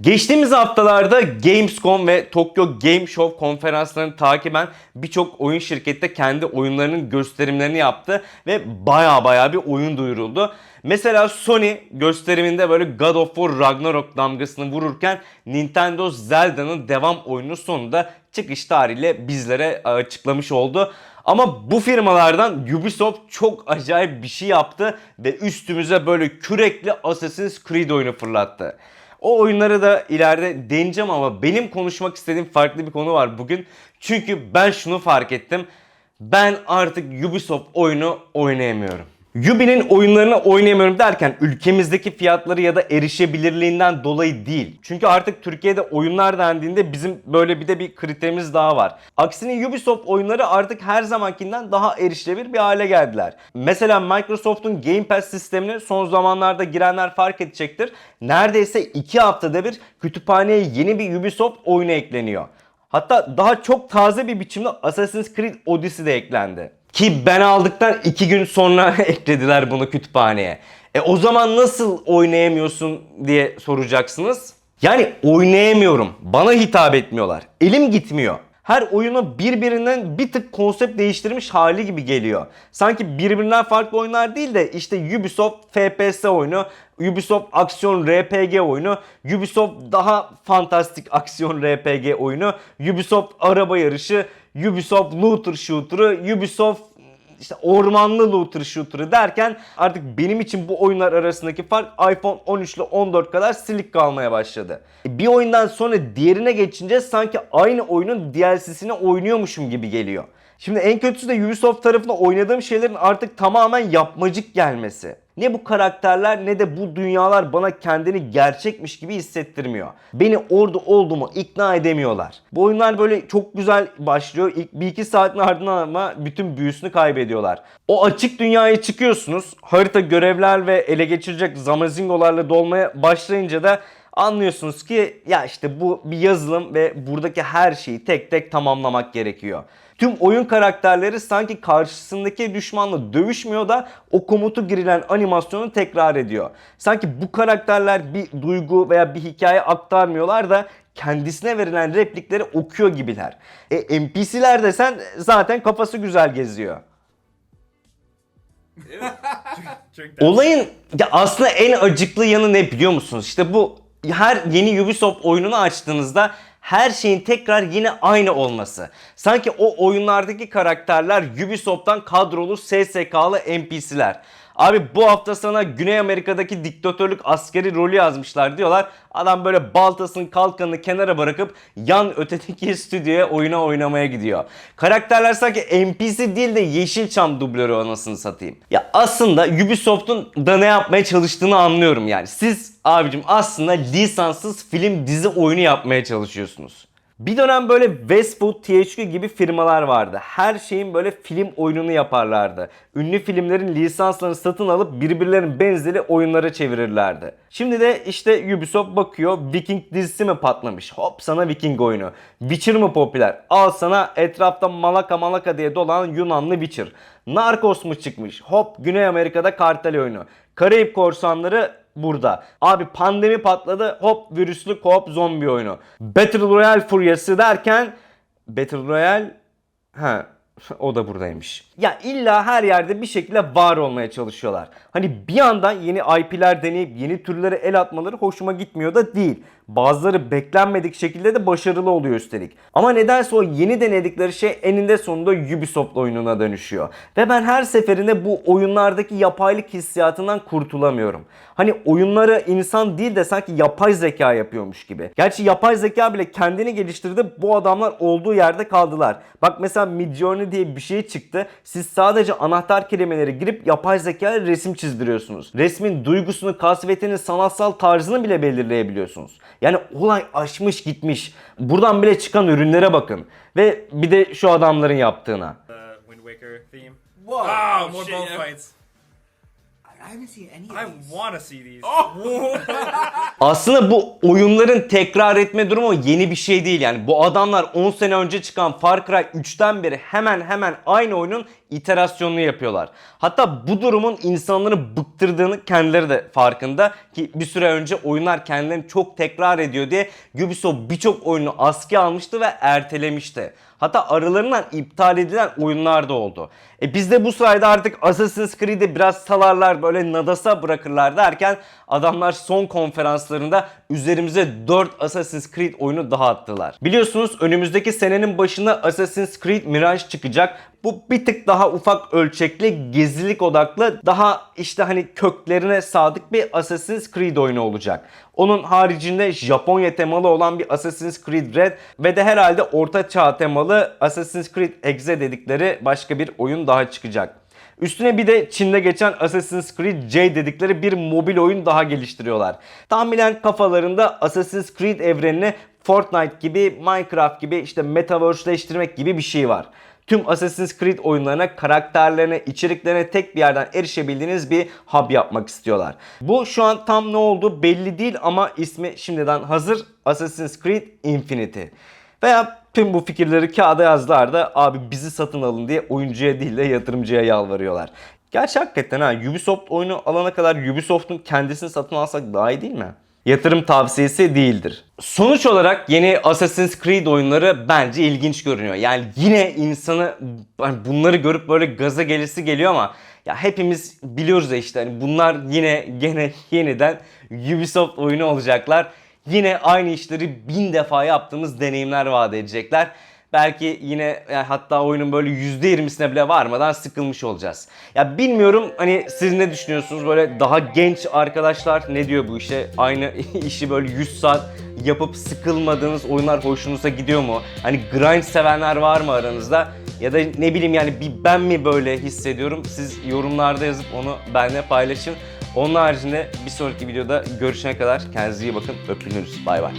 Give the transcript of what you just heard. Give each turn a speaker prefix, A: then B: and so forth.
A: Geçtiğimiz haftalarda Gamescom ve Tokyo Game Show konferanslarını takiben birçok oyun şirketi de kendi oyunlarının gösterimlerini yaptı ve baya baya bir oyun duyuruldu. Mesela Sony gösteriminde böyle God of War Ragnarok damgasını vururken Nintendo Zelda'nın devam oyunu sonunda çıkış tarihiyle bizlere açıklamış oldu. Ama bu firmalardan Ubisoft çok acayip bir şey yaptı ve üstümüze böyle kürekli Assassin's Creed oyunu fırlattı. O oyunları da ileride deneyeceğim ama benim konuşmak istediğim farklı bir konu var bugün. Çünkü ben şunu fark ettim. Ben artık Ubisoft oyunu oynayamıyorum. Ubi'nin oyunlarını oynayamıyorum derken ülkemizdeki fiyatları ya da erişebilirliğinden dolayı değil. Çünkü artık Türkiye'de oyunlar dendiğinde bizim böyle bir de bir kriterimiz daha var. Aksine Ubisoft oyunları artık her zamankinden daha erişilebilir bir hale geldiler. Mesela Microsoft'un Game Pass sistemini son zamanlarda girenler fark edecektir. Neredeyse 2 haftada bir kütüphaneye yeni bir Ubisoft oyunu ekleniyor. Hatta daha çok taze bir biçimde Assassin's Creed Odyssey de eklendi. Ki ben aldıktan 2 gün sonra eklediler bunu kütüphaneye. E o zaman nasıl oynayamıyorsun diye soracaksınız. Yani oynayamıyorum. Bana hitap etmiyorlar. Elim gitmiyor. Her oyunu birbirinden bir tık konsept değiştirmiş hali gibi geliyor. Sanki birbirinden farklı oyunlar değil de işte Ubisoft FPS oyunu, Ubisoft aksiyon RPG oyunu, Ubisoft daha fantastik aksiyon RPG oyunu, Ubisoft araba yarışı, Ubisoft looter shooter'ı, Ubisoft işte ormanlı looter shooter'ı derken artık benim için bu oyunlar arasındaki fark iPhone 13 ile 14 kadar silik kalmaya başladı. Bir oyundan sonra diğerine geçince sanki aynı oyunun DLC'sini oynuyormuşum gibi geliyor. Şimdi en kötüsü de Ubisoft tarafında oynadığım şeylerin artık tamamen yapmacık gelmesi. Ne bu karakterler ne de bu dünyalar bana kendini gerçekmiş gibi hissettirmiyor. Beni orada olduğumu ikna edemiyorlar. Bu oyunlar böyle çok güzel başlıyor. İlk bir iki saatin ardından ama bütün büyüsünü kaybediyorlar. O açık dünyaya çıkıyorsunuz. Harita görevler ve ele geçirecek zamazingolarla dolmaya başlayınca da anlıyorsunuz ki ya işte bu bir yazılım ve buradaki her şeyi tek tek tamamlamak gerekiyor. Tüm oyun karakterleri sanki karşısındaki düşmanla dövüşmüyor da o komutu girilen animasyonu tekrar ediyor. Sanki bu karakterler bir duygu veya bir hikaye aktarmıyorlar da kendisine verilen replikleri okuyor gibiler. E NPC'ler desen zaten kafası güzel geziyor. Olayın ya aslında en acıklı yanı ne biliyor musunuz? İşte bu her yeni Ubisoft oyununu açtığınızda her şeyin tekrar yine aynı olması. Sanki o oyunlardaki karakterler Ubisoft'tan kadrolu SSK'lı NPC'ler. Abi bu hafta sana Güney Amerika'daki diktatörlük askeri rolü yazmışlar diyorlar. Adam böyle baltasını kalkanını kenara bırakıp yan ötedeki stüdyoya oyuna oynamaya gidiyor. Karakterler sanki NPC değil de Yeşilçam dublörü anasını satayım. Ya aslında Ubisoft'un da ne yapmaya çalıştığını anlıyorum yani. Siz abicim aslında lisanssız film dizi oyunu yapmaya çalışıyorsunuz. Bir dönem böyle Westwood, THQ gibi firmalar vardı. Her şeyin böyle film oyununu yaparlardı. Ünlü filmlerin lisanslarını satın alıp birbirlerinin benzeri oyunlara çevirirlerdi. Şimdi de işte Ubisoft bakıyor Viking dizisi mi patlamış? Hop sana Viking oyunu. Witcher mı popüler? Al sana etrafta Malaka Malaka diye dolan Yunanlı Witcher. Narcos mu çıkmış? Hop Güney Amerika'da kartel oyunu. Karayip korsanları burada. Abi pandemi patladı. Hop virüslü co-op zombi oyunu. Battle Royale furyası derken Battle Royale ha o da buradaymış. Ya illa her yerde bir şekilde var olmaya çalışıyorlar. Hani bir yandan yeni IP'ler deneyip yeni türlere el atmaları hoşuma gitmiyor da değil. Bazıları beklenmedik şekilde de başarılı oluyor üstelik. Ama nedense o yeni denedikleri şey eninde sonunda Ubisoft oyununa dönüşüyor. Ve ben her seferinde bu oyunlardaki yapaylık hissiyatından kurtulamıyorum. Hani oyunları insan değil de sanki yapay zeka yapıyormuş gibi. Gerçi yapay zeka bile kendini geliştirdi. Bu adamlar olduğu yerde kaldılar. Bak mesela Midjourney diye bir şey çıktı. Siz sadece anahtar kelimeleri girip yapay zeka ile resim çizdiriyorsunuz. Resmin duygusunu, kasvetini, sanatsal tarzını bile belirleyebiliyorsunuz. Yani olay aşmış gitmiş. Buradan bile çıkan ürünlere bakın. Ve bir de şu adamların yaptığına.
B: the Wind Waker theme.
C: Whoa.
B: Oh, more
C: shit, yeah.
B: fights.
A: Aslında bu oyunların tekrar etme durumu yeni bir şey değil. Yani bu adamlar 10 sene önce çıkan Far Cry 3'ten beri hemen hemen aynı oyunun iterasyonunu yapıyorlar. Hatta bu durumun insanları bıktırdığını kendileri de farkında ki bir süre önce oyunlar kendilerini çok tekrar ediyor diye Ubisoft birçok oyunu askıya almıştı ve ertelemişti. Hatta aralarından iptal edilen oyunlar da oldu. E biz de bu sayede artık Assassin's Creed'i biraz salarlar böyle nadasa bırakırlar derken adamlar son konferanslarında üzerimize 4 Assassin's Creed oyunu daha attılar. Biliyorsunuz önümüzdeki senenin başında Assassin's Creed Mirage çıkacak. Bu bir tık daha ufak ölçekli, gezilik odaklı, daha işte hani köklerine sadık bir Assassin's Creed oyunu olacak. Onun haricinde Japonya temalı olan bir Assassin's Creed Red ve de herhalde orta çağ temalı Assassin's Creed Exe dedikleri başka bir oyun daha çıkacak. Üstüne bir de Çin'de geçen Assassin's Creed J dedikleri bir mobil oyun daha geliştiriyorlar. Tahminen kafalarında Assassin's Creed evrenini Fortnite gibi, Minecraft gibi işte metaverse'leştirmek gibi bir şey var. Tüm Assassin's Creed oyunlarına, karakterlerine, içeriklerine tek bir yerden erişebildiğiniz bir hub yapmak istiyorlar. Bu şu an tam ne oldu belli değil ama ismi şimdiden hazır Assassin's Creed Infinity. Veya tüm bu fikirleri kağıda yazdılar da abi bizi satın alın diye oyuncuya değil de yatırımcıya yalvarıyorlar. Gerçi hakikaten ha Ubisoft oyunu alana kadar Ubisoft'un kendisini satın alsak daha iyi değil mi? Yatırım tavsiyesi değildir. Sonuç olarak yeni Assassin's Creed oyunları bence ilginç görünüyor. Yani yine insanı hani bunları görüp böyle gaza gelisi geliyor ama ya hepimiz biliyoruz ya işte hani bunlar yine gene yeniden Ubisoft oyunu olacaklar. Yine aynı işleri bin defa yaptığımız deneyimler vaat edecekler. Belki yine yani hatta oyunun böyle %20'sine bile varmadan sıkılmış olacağız. Ya bilmiyorum hani siz ne düşünüyorsunuz böyle daha genç arkadaşlar ne diyor bu işe? Aynı işi böyle 100 saat yapıp sıkılmadığınız oyunlar hoşunuza gidiyor mu? Hani grind sevenler var mı aranızda? Ya da ne bileyim yani bir ben mi böyle hissediyorum? Siz yorumlarda yazıp onu benimle paylaşın. Onun haricinde bir sonraki videoda görüşene kadar kendinize iyi bakın. Öpülürüz. Bay bay.